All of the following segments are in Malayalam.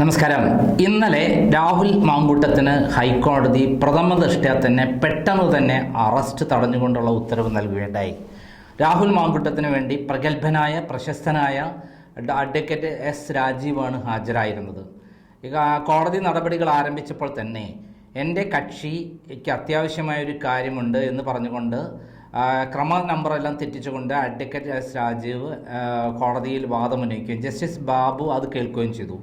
നമസ്കാരം. ഇന്നലെ രാഹുൽ മാമ്പൂട്ടത്തിന് ഹൈക്കോടതി പ്രഥമ ദൃഷ്ട്യാ തന്നെ പെട്ടെന്ന് തന്നെ അറസ്റ്റ് തടഞ്ഞുകൊണ്ടുള്ള ഉത്തരവ് നൽകുകയുണ്ടായി. രാഹുൽ മാമ്പൂട്ടത്തിന് വേണ്ടി പ്രഗത്ഭനായ പ്രശസ്തനായ അഡ്വക്കേറ്റ് എസ് രാജീവാണ് ഹാജരായിരുന്നത്. കോടതി നടപടികൾ ആരംഭിച്ചപ്പോൾ തന്നെ എന്റെ കക്ഷിക്ക് അത്യാവശ്യമായ ഒരു കാര്യമുണ്ട് എന്ന് പറഞ്ഞുകൊണ്ട് ക്രമ നമ്പറെല്ലാം തെറ്റിച്ചുകൊണ്ട് അഡ്വക്കേറ്റ് എസ് രാജീവ് കോടതിയിൽ വാദമുന്നയിക്കുകയും ജസ്റ്റിസ് ബാബു അത് കേൾക്കുകയും ചെയ്തു.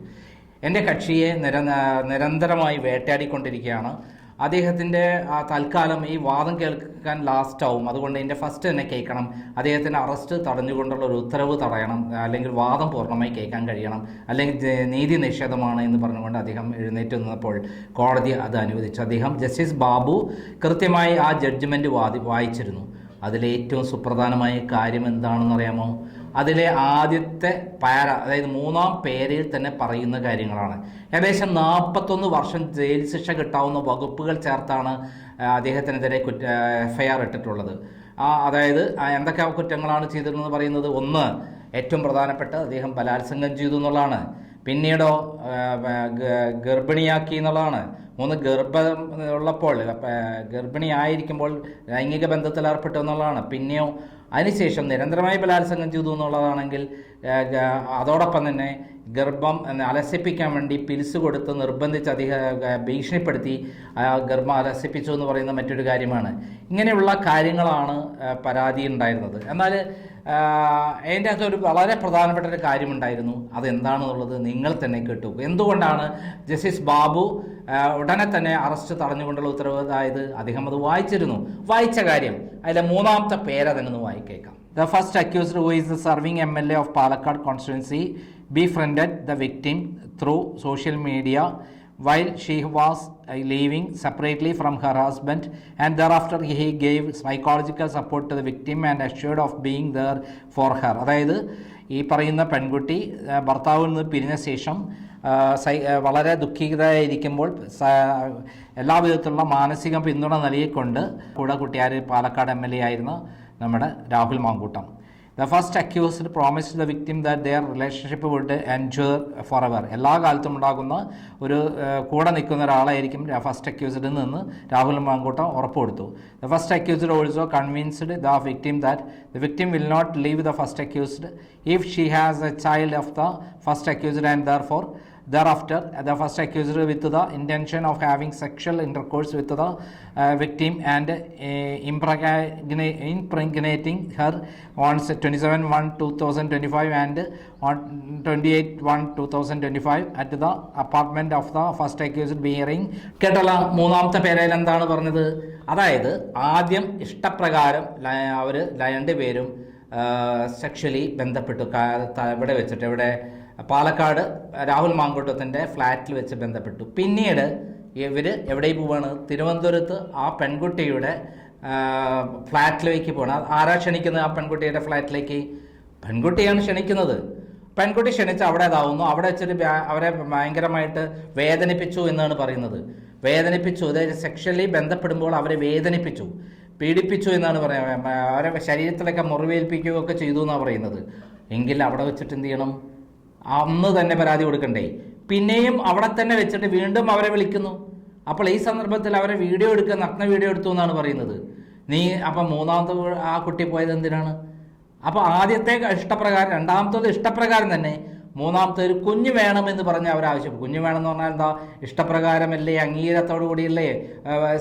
എന്റെ കക്ഷിയെ നിര നിരന്തരമായി വേട്ടയാടിക്കൊണ്ടിരിക്കുകയാണ്. അദ്ദേഹത്തിന്റെ തൽക്കാലം ഈ വാദം കേൾക്കാൻ ലാസ്റ്റ് ആവും. അതുകൊണ്ട് എന്റെ ഫസ്റ്റ് തന്നെ കേൾക്കണം. അദ്ദേഹത്തിന്റെ അറസ്റ്റ് തടഞ്ഞുകൊണ്ടുള്ള ഒരു ഉത്തരവ് തടയണം. അല്ലെങ്കിൽ വാദം പൂർണമായി കേൾക്കാൻ കഴിയണം. അല്ലെങ്കിൽ നീതി നിഷേധമാണ് എന്ന് പറഞ്ഞുകൊണ്ട് അദ്ദേഹം എഴുന്നേറ്റ് നിന്നപ്പോൾ കോടതി അത് അനുവദിച്ചു. അദ്ദേഹം ജസ്റ്റിസ് ബാബു കൃത്യമായി ആ ജഡ്ജ്മെന്റ് വാദി വായിച്ചിരുന്നു. അതിലേറ്റവും സുപ്രധാനമായ കാര്യം എന്താണെന്ന് അറിയാമോ അതിലെ ആദ്യത്തെ പാര അതായത് മൂന്നാം പേരിൽ തന്നെ പറയുന്ന കാര്യങ്ങളാണ്. ഏകദേശം നാൽപ്പത്തൊന്ന് വർഷം ജയിൽ ശിക്ഷ കിട്ടാവുന്ന വകുപ്പുകൾ ചേർത്താണ് അദ്ദേഹത്തിനെതിരെ കുറ്റ എഫ് ഐ ആർ ഇട്ടിട്ടുള്ളത് അതായത് എന്തൊക്കെ കുറ്റങ്ങളാണ് ചെയ്തിരുന്നത് പറയുന്നത്? ഒന്ന് ഏറ്റവും പ്രധാനപ്പെട്ട അദ്ദേഹം ബലാത്സംഗം ചെയ്തു എന്നുള്ളതാണ്. പിന്നീടോ ഗർഭിണിയാക്കി എന്നുള്ളതാണ്. മൂന്ന് ഗർഭം ഉള്ളപ്പോൾ ഗർഭിണിയായിരിക്കുമ്പോൾ ലൈംഗിക ബന്ധത്തിൽ ഏർപ്പെട്ടു എന്നുള്ളതാണ്. പിന്നെയോ അതിനുശേഷം നിരന്തരമായി ബലാത്സംഗം ചെയ്തു എന്നുള്ളതാണെങ്കിൽ അതോടൊപ്പം തന്നെ ഗർഭം അലസിപ്പിക്കാൻ വേണ്ടി പിൽസ് കൊടുത്ത് നിർബന്ധിച്ച് അധിക ഭീഷണിപ്പെടുത്തി ഗർഭം അലസിപ്പിച്ചു എന്ന് പറയുന്ന മറ്റൊരു കാര്യമാണ്. ഇങ്ങനെയുള്ള കാര്യങ്ങളാണ് പരാതി ഉണ്ടായിരുന്നത്. എന്നാൽ അതിന്റെ അകത്ത് ഒരു വളരെ പ്രധാനപ്പെട്ട ഒരു കാര്യമുണ്ടായിരുന്നു. അതെന്താണെന്നുള്ളത് നിങ്ങൾ തന്നെ കേട്ടു. എന്തുകൊണ്ടാണ് ജസ്റ്റിസ് ബാബു ഉടനെ തന്നെ അറസ്റ്റ് തടഞ്ഞുകൊണ്ടുള്ള ഉത്തരവ്? അതായത് അദ്ദേഹം അത് വായിച്ചിരുന്നു. വായിച്ച കാര്യം അതിലെ മൂന്നാമത്തെ പേര് അതിനൊന്ന് വായിക്കേക്കാം. The first accused who is the serving M L A of Palakkad constituency befriended the victim through social media while she was living separately from her husband and thereafter he gave psychological support to the victim and assured of being there for her അതായത് ഈ പറയുന്ന പെൺകുട്ടി ഭർത്താവിൽ നിന്ന് പിരിഞ്ഞ ശേഷം സൈ വളരെ ദുഃഖിതരായിരിക്കുമ്പോൾ സ എല്ലാ വിധത്തിലുള്ള മാനസിക പിന്തുണ നൽകിക്കൊണ്ട് കൂടെ കുട്ടിയാർ പാലക്കാട് എം എൽ എ ആയിരുന്ന നമ്മുടെ Rahul Mankoottam. The first accused promise the victim that their relationship would endure forever എല്ലാ കാലത്തും ഉണ്ടാകുന്ന ഒരു കൂടെ നിൽക്കുന്ന ഒരാളായിരിക്കും ഫസ്റ്റ് അക്യൂസ്ഡിൽ നിന്ന് രാഹുൽ മാങ്കൂട്ടം ഉറപ്പ് കൊടുത്തു the first accused also convinced the victim that the victim will not leave the first accused if she has a child of the first accused and therefore Thereafter, the first accused with the intention of having sexual intercourse with the uh, victim and uh, impregnating her on 27 1 2025 and on 28 1 2025 at the apartment of the first accused bearing കേട്ടല്ല മൂന്നാമത്തെ പേരയിൽ എന്താണ് പറഞ്ഞത് അതായത് ആദ്യം ഇഷ്ടപ്രകാരം അവർ രണ്ടുപേരും സെക്ഷലി ബന്ധപ്പെട്ടു ഇവിടെ വെച്ചിട്ട് ഇവിടെ പാലക്കാട് രാഹുൽ മാങ്കൂട്ടത്തിന്റെ ഫ്ലാറ്റിൽ വെച്ച് ബന്ധപ്പെട്ടു. പിന്നീട് ഇവർ എവിടെ പോവാണ്? തിരുവനന്തപുരത്ത് ആ പെൺകുട്ടിയുടെ ഫ്ലാറ്റിലേക്ക് പോകണം ആരാ ക്ഷണിക്കുന്നത് ആ പെൺകുട്ടിയുടെ ഫ്ലാറ്റിലേക്ക്? പെൺകുട്ടിയാണ് ക്ഷണിക്കുന്നത്. പെൺകുട്ടി ക്ഷണിച്ച് അവിടെ ഇതാവുന്നു. അവിടെ വെച്ചിട്ട് അവരെ ഭയങ്കരമായിട്ട് വേദനിപ്പിച്ചു എന്നാണ് പറയുന്നത്. വേദനിപ്പിച്ചു. അതായത് സെക്ഷലി ബന്ധപ്പെടുമ്പോൾ അവരെ വേദനിപ്പിച്ചു. പീഡിപ്പിച്ചു എന്നാണ് പറയുന്നത് അവരെ ശരീരത്തിലൊക്കെ മുറിവേൽപ്പിക്കുകയൊക്കെ ചെയ്തു എന്നാണ് പറയുന്നത്. എങ്കിൽ അവിടെ വെച്ചിട്ട് എന്ത് ചെയ്യണം? അന്ന് തന്നെ പരാതി കൊടുക്കണ്ടേ? പിന്നെയും അവിടെ തന്നെ വെച്ചിട്ട് വീണ്ടും അവരെ വിളിക്കുന്നു. അപ്പോൾ ഈ സന്ദർഭത്തിൽ അവരെ വീഡിയോ എടുക്കുക നഗ്ന വീഡിയോ എടുത്തു എന്നാണ് പറയുന്നത്. നീ അപ്പം മൂന്നാമത്തെ ആ കുട്ടി പോയത് എന്തിനാണ്? അപ്പോൾ ആദ്യത്തെ ഇഷ്ടപ്രകാരം രണ്ടാമത്തത് ഇഷ്ടപ്രകാരം തന്നെ മൂന്നാമത്തെ ഒരു കുഞ്ഞ് വേണമെന്ന് പറഞ്ഞ് അവർ ആവശ്യപ്പെട്ടു. കുഞ്ഞ് വേണമെന്ന് പറഞ്ഞാൽ എന്താ? ഇഷ്ടപ്രകാരമല്ലേ അംഗീകാരത്തോടു കൂടിയല്ലേ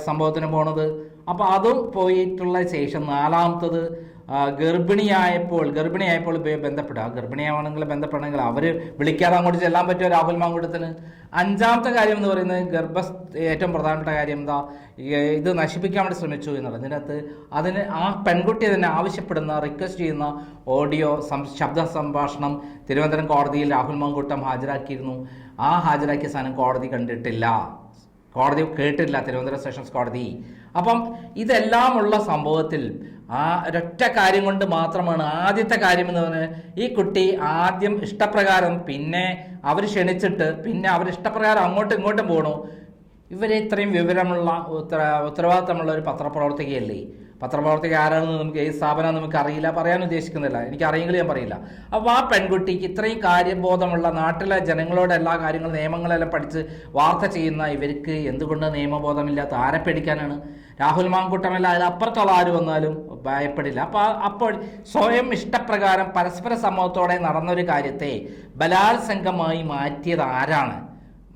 സംഭവത്തിന് പോണത്? അപ്പോൾ അതും പോയിട്ടുള്ള ശേഷം നാലാമത്തത് ഗർഭിണിയായപ്പോൾ ഗർഭിണിയായപ്പോൾ ബന്ധപ്പെടുക. ഗർഭിണിയാവണമെങ്കിൽ ബന്ധപ്പെടണമെങ്കിൽ അവർ വിളിക്കാതെ അങ്ങോട്ട് ചെല്ലാൻ പറ്റുമോ? രാഹുൽ മാങ്കൂട്ടത്തിന് അഞ്ചാമത്തെ കാര്യം എന്ന് പറയുന്നത് ഗർഭ ഏറ്റവും പ്രധാനപ്പെട്ട കാര്യം എന്താ? ഇത് നശിപ്പിക്കാൻ വേണ്ടി ശ്രമിച്ചു എന്നുള്ളത്. ഇതിനകത്ത് അതിന് ആ പെൺകുട്ടി തന്നെ ആവശ്യപ്പെടുന്ന റിക്വസ്റ്റ് ചെയ്യുന്ന ഓഡിയോ ശബ്ദ സംഭാഷണം തിരുവനന്തപുരം കോടതിയിൽ രാഹുൽ മാങ്കൂട്ടം ഹാജരാക്കിയിരുന്നു. ആ ഹാജരാക്കിയ സാധനം കോടതി കണ്ടിട്ടില്ല. കോടതി കേട്ടിട്ടില്ല. തിരുവനന്തപുരം സെഷൻസ് കോടതി. അപ്പം ഇതെല്ലാമുള്ള സംഭവത്തിൽ ആ ഒരൊറ്റ കാര്യം കൊണ്ട് മാത്രമാണ് ആദ്യത്തെ കാര്യം എന്ന് പറഞ്ഞാൽ ഈ കുട്ടി ആദ്യം ഇഷ്ടപ്രകാരം പിന്നെ അവർ ക്ഷണിച്ചിട്ട് പിന്നെ അവർ ഇഷ്ടപ്രകാരം അങ്ങോട്ടും ഇങ്ങോട്ടും പോകണു ഇവരെ ഇത്രയും വിവരമുള്ള ഉത്തര ഉത്തരവാദിത്തമുള്ള ഒരു പത്രപ്രവർത്തകയല്ലേ? പത്രപ്രവർത്തക ആരാണെന്ന് നമുക്ക് ഏത് സ്ഥാപനം നമുക്ക് അറിയില്ല പറയാൻ ഉദ്ദേശിക്കുന്നില്ല. എനിക്ക് അറിയെങ്കിലും ഞാൻ പറയില്ല. അപ്പോൾ ആ പെൺകുട്ടിക്ക് ഇത്രയും കാര്യബോധമുള്ള നാട്ടിലെ ജനങ്ങളോട് എല്ലാ കാര്യങ്ങളും നിയമങ്ങളെല്ലാം പഠിച്ച് വാർത്ത ചെയ്യുന്ന ഇവർക്ക് എന്തുകൊണ്ട് നിയമബോധമില്ലാത്ത ആരെ പേടിക്കാനാണ്? രാഹുൽ മാങ്കൂട്ടമല്ല അതിലപ്പുറത്തുള്ള ആര് വന്നാലും ഭയപ്പെടില്ല. അപ്പോൾ അപ്പോൾ സ്വയം ഇഷ്ടപ്രകാരം പരസ്പര സമ്മതത്തോടെ നടന്നൊരു കാര്യത്തെ ബലാത്സംഗമായി മാറ്റിയത് ആരാണ്?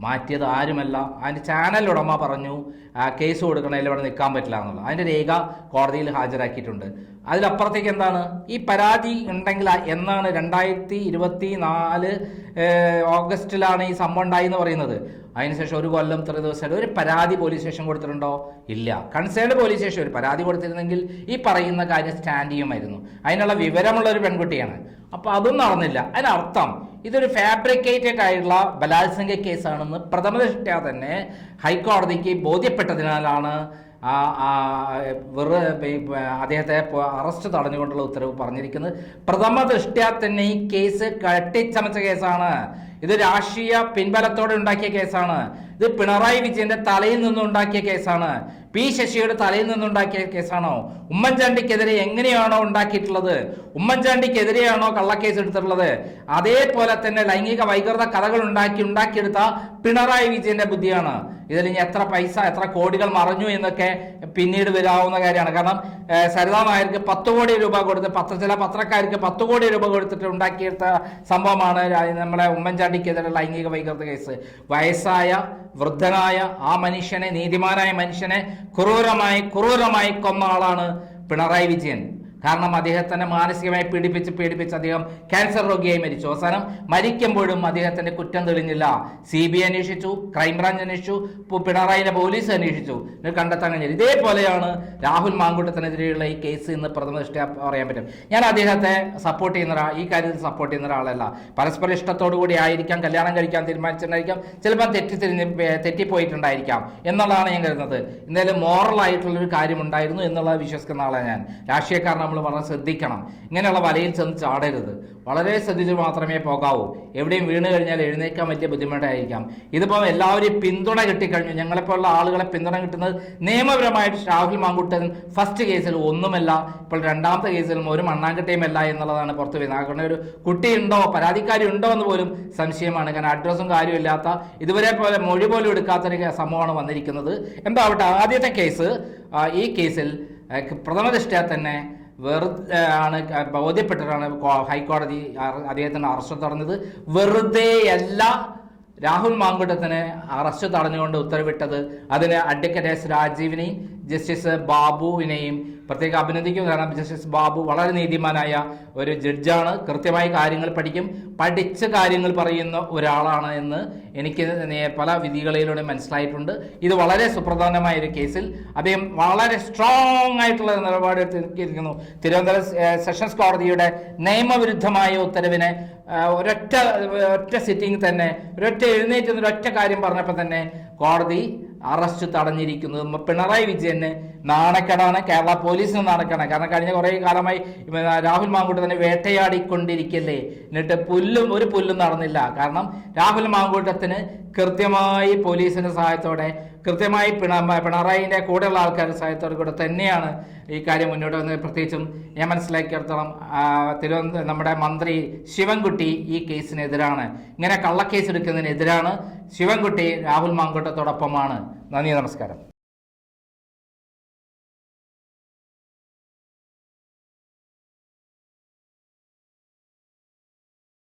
മാറ്റിയത് ആരുമല്ല. അതിന്റെ ചാനൽ ഉടമ പറഞ്ഞു കേസ് കൊടുക്കണതിൽ ഇവിടെ നിൽക്കാൻ പറ്റില്ല എന്നുള്ളത്. അതിന്റെ രേഖ കോടതിയിൽ ഹാജരാക്കിയിട്ടുണ്ട്. അതിലപ്പുറത്തേക്ക് എന്താണ്? ഈ പരാതി ഉണ്ടെങ്കിൽ എന്നാണ് രണ്ടായിരത്തി ഇരുപത്തി നാല് ഓഗസ്റ്റിലാണ് ഈ സംഭവം ഉണ്ടായി എന്ന് പറയുന്നത്. അതിനുശേഷം ഒരു കൊല്ലം ഇത്ര ദിവസമായിട്ട് ഒരു പരാതി പോലീസ് സ്റ്റേഷൻ കൊടുത്തിട്ടുണ്ടോ? ഇല്ല. കൺസേൺഡ് പോലീസ് സ്റ്റേഷൻ ഒരു പരാതി കൊടുത്തിരുന്നെങ്കിൽ ഈ പറയുന്ന കാര്യം സ്റ്റാൻഡ് ചെയ്യുമായിരുന്നു. അതിനുള്ള വിവരമുള്ള ഒരു പെൺകുട്ടിയാണ്. അപ്പോൾ അതും നടന്നില്ല അതിനർത്ഥം ഇതൊരു ഫാബ്രിക്കേറ്റഡ് ആയിട്ടുള്ള ബലാത്സംഗ കേസാണെന്ന് പ്രഥമ ദൃഷ്ട്യാ തന്നെ ഹൈക്കോടതിക്ക് ബോധ്യപ്പെട്ടതിനാലാണ് വെറു അദ്ദേഹത്തെ അറസ്റ്റ് തടഞ്ഞുകൊണ്ടുള്ള ഉത്തരവ് പറഞ്ഞിരിക്കുന്നത്. പ്രഥമ ദൃഷ്ട്യാ തന്നെ ഈ കേസ് കട്ടിച്ചമച്ച കേസാണ്. ഇത് രാഷ്ട്രീയ പിൻബലത്തോടെ ഉണ്ടാക്കിയ കേസാണ്. ഇത് പിണറായി വിജയന്റെ തലയിൽ നിന്നുണ്ടാക്കിയ കേസാണ്. പി ശശിയുടെ തലയിൽ നിന്നുണ്ടാക്കിയ കേസാണോ? ഉമ്മൻചാണ്ടിക്കെതിരെ എങ്ങനെയാണോ ഉണ്ടാക്കിയിട്ടുള്ളത്? ഉമ്മൻചാണ്ടിക്കെതിരെയാണോ കള്ളക്കേസ് എടുത്തിട്ടുള്ളത് അതേപോലെ തന്നെ ലൈംഗിക വൈകൃത കഥകൾ ഉണ്ടാക്കി ഉണ്ടാക്കിയെടുത്ത പിണറായി വിജയന്റെ ബുദ്ധിയാണ്. ഇതിൽ ഇനി എത്ര പൈസ എത്ര കോടികൾ മറഞ്ഞു എന്നൊക്കെ പിന്നീട് വരാവുന്ന കാര്യമാണ്. കാരണം സരിതാ നായർക്ക് പത്ത് കോടി രൂപ കൊടുത്ത് പത്ര ചില പത്രക്കാർക്ക് പത്ത് കോടി രൂപ കൊടുത്തിട്ട് ഉണ്ടാക്കിയെടുത്ത സംഭവമാണ് നമ്മളെ ഉമ്മൻചാണ്ടിക്കെതിരെ ലൈംഗിക വൈകൃത കേസ്. വയസ്സായ വൃദ്ധനായ ആ മനുഷ്യനെ നീതിമാനായ മനുഷ്യനെ ക്രൂരമായി ക്രൂരമായി കൊന്ന ആളാണ് പിണറായി വിജയൻ. കാരണം അദ്ദേഹത്തിനെ മാനസികമായി പീഡിപ്പിച്ച് പീഡിപ്പിച്ച് അദ്ദേഹം ക്യാൻസർ രോഗിയായി മരിച്ചു. അവസാനം മരിക്കുമ്പോഴും അദ്ദേഹത്തിന്റെ കുറ്റം തെളിഞ്ഞില്ല. സി ബി ഐ അന്വേഷിച്ചു ക്രൈംബ്രാഞ്ച് അന്വേഷിച്ചു പു- പിണറായിനെ പോലീസ് അന്വേഷിച്ചു. കണ്ടെത്താൻ കഴിഞ്ഞില്ല. ഇതേപോലെയാണ് രാഹുൽ മാങ്കൂട്ടത്തിനെതിരെയുള്ള ഈ കേസ് ഇന്ന് പ്രഥമ ദൃഷ്ടിയ പറയാൻ പറ്റും. ഞാൻ അദ്ദേഹത്തെ സപ്പോർട്ട് ചെയ്യുന്ന ഒരാൾ ഈ കാര്യത്തിൽ സപ്പോർട്ട് ചെയ്യുന്ന ഒരാളല്ല. പരസ്പര ഇഷ്ടത്തോടു കൂടി ആയിരിക്കാം കല്യാണം കഴിക്കാൻ തീരുമാനിച്ചിട്ടുണ്ടായിരിക്കാം ചിലപ്പോൾ തെറ്റിത്തിരിഞ്ഞ് തെറ്റിപ്പോയിട്ടുണ്ടായിരിക്കാം എന്നുള്ളതാണ് ഞാൻ കരുതുന്നത്. എന്തായാലും മോറൽ ആയിട്ടുള്ളൊരു കാര്യം ഉണ്ടായിരുന്നു എന്നുള്ളത് വിശ്വസിക്കുന്ന ആളാണ് ഞാൻ. രാഷ്ട്രീയക്കാർ നമ്മൾ വളരെ ശ്രദ്ധിക്കണം. ഇങ്ങനെയുള്ള വലയിൽ ചെന്ന് ചാടരുത്. വളരെ ശ്രദ്ധിച്ച് മാത്രമേ പോകാവൂ. എവിടെയും വീണ് കഴിഞ്ഞാൽ എഴുന്നേക്കാൻ വലിയ ബുദ്ധിമുട്ടായിരിക്കാം. ഇതിപ്പോൾ എല്ലാവരും പിന്തുണ കിട്ടിക്കഴിഞ്ഞു. ഞങ്ങളെപ്പോലുള്ള ആളുകളെ പിന്തുണ കിട്ടുന്നത് നിയമപരമായിട്ട് രാഹുൽ മാങ്കുട്ടൻ ഫസ്റ്റ് കേസിൽ ഒന്നുമല്ല ഇപ്പോൾ രണ്ടാമത്തെ കേസിലും ഒരു മണ്ണാങ്കട്ടയുമല്ല എന്നുള്ളതാണ് പുറത്ത് വരുന്നത്. കാരണം ഒരു കുട്ടിയുണ്ടോ പരാതിക്കാരി ഉണ്ടോ എന്ന് പോലും സംശയമാണ്. കാരണം അഡ്രസ്സും കാര്യമില്ലാത്ത ഇതുവരെ പോലെ മൊഴി പോലും എടുക്കാത്തൊരു സംഭവമാണ് വന്നിരിക്കുന്നത്. എന്താവട്ടെ ആദ്യത്തെ കേസ് ഈ കേസിൽ പ്രഥമ ദൃഷ്ടിയാൽ തന്നെ വെറുതെ ആണ് ബോധ്യപ്പെട്ടിട്ടാണ് ഹൈക്കോടതി അദ്ദേഹത്തിന് അറസ്റ്റ് തടഞ്ഞത്. വെറുതെയല്ല രാഹുൽ മാങ്കുട്ടത്തിന് അറസ്റ്റ് തടഞ്ഞുകൊണ്ട് ഉത്തരവിട്ടത്. അതിന് അഡ്വക്കേറ്റ് എസ് രാജീവിനെയും ജസ്റ്റിസ് ബാബുവിനെയും പ്രത്യേക അഭിനന്ദിക്കും. കാരണം ജസ്റ്റിസ് ബാബു വളരെ നീതിമാനായ ഒരു ജഡ്ജാണ്. കൃത്യമായി കാര്യങ്ങൾ പഠിക്കും. പഠിച്ച കാര്യങ്ങൾ പറയുന്ന ഒരാളാണ് എന്ന് എനിക്ക് പല വിധികളിലൂടെ മനസ്സിലായിട്ടുണ്ട്. ഇത് വളരെ സുപ്രധാനമായ ഒരു കേസിൽ അദ്ദേഹം വളരെ സ്ട്രോങ് ആയിട്ടുള്ള നിലപാട് എടുത്തിരിക്കുന്നു. തിരുവനന്തപുരം സെഷൻസ് കോടതിയുടെ നിയമവിരുദ്ധമായ ഉത്തരവിനെ ഒരൊറ്റ ഒറ്റ സിറ്റിംഗ് തന്നെ ഒരൊറ്റ എഴുന്നേറ്റ് ഒരൊറ്റ കാര്യം പറഞ്ഞപ്പോൾ തന്നെ കോടതി അറസ്റ്റ് തടഞ്ഞിരിക്കുന്നത് പിണറായി വിജയന് നാണക്കേടാണ്. കേരള പോലീസിന് നാണക്കേടാണ്. കാരണം കഴിഞ്ഞ കുറേ കാലമായി രാഹുൽ മാങ്കൂട്ട് തന്നെ വേട്ടയാടിക്കൊണ്ടിരിക്കല്ലേ. എന്നിട്ട് പുല്ലും ഒരു പുല്ലും നടന്നില്ല. കാരണം രാഹുൽ മാങ്കൂട്ടത്തിന് കൃത്യമായി പോലീസിന്റെ സഹായത്തോടെ കൃത്യമായി പിണ പിണറായിന്റെ കൂടെയുള്ള ആൾക്കാർ സഹായത്തോടു കൂടെ തന്നെയാണ് ഈ കാര്യം മുന്നോട്ട് വന്നത്. പ്രത്യേകിച്ചും ഞാൻ മനസ്സിലാക്കിയിടത്തോളം തിരുവനന്തപുരം നമ്മുടെ മന്ത്രി ശിവൻകുട്ടി ഈ കേസിനെതിരാണ്. ഇങ്ങനെ കള്ളക്കേസ് എടുക്കുന്നതിനെതിരാണ് ശിവൻകുട്ടി രാഹുൽ മാങ്കോട്ടത്തോടൊപ്പമാണ്. നന്ദി നമസ്കാരം.